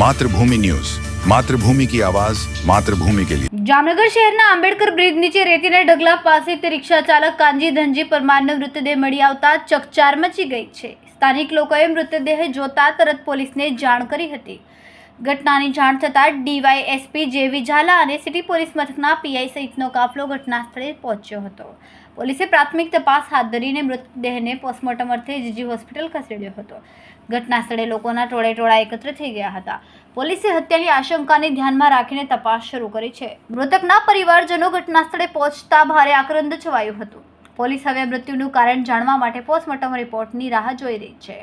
Mathrubhumi news. Mathrubhumi કી આવાજ, માતૃભૂમિ કે લિયે જામનગર શહેરના આંબેડકર બ્રિજ નીચે રેતીના ઢગલા તે રિક્ષા ચાલક કાંજી ધનજી પરમારનો મૃતદેહ મળી આવતા ચકચાર મચી ગઈ છે. સ્થાનિક લોકોએ મૃતદેહ જોતા તરત પોલીસને જાણ કરી હતી. ઘટનાની જાણ થતાં ડીવાયએસપી જેવી ઝાલા અને સિટી પોલીસ મથકના પીઆઈ સહિતનો કાફલો ઘટના સ્થળે પહોંચ્યો હતો. પોલીસે પ્રાથમિક તપાસ હાથ ધરીને મૃતદેહને પોસ્ટમોર્ટમ અર્થે જીજી હોસ્પિટલ ખસેડ્યો હતો. ઘટના સ્થળે લોકોના ટોળે ટોળા એકત્ર થઈ ગયા હતા. પોલીસે હત્યાની આશંકાને ધ્યાનમાં રાખીને તપાસ શરૂ કરી છે. મૃતકના પરિવારજનો ઘટના સ્થળે પહોંચતા ભારે આક્રંદ છવાયું હતું. પોલીસ હવે મૃત્યુનું કારણ જાણવા માટે પોસ્ટમોર્ટમ રિપોર્ટની રાહ જોઈ રહી છે.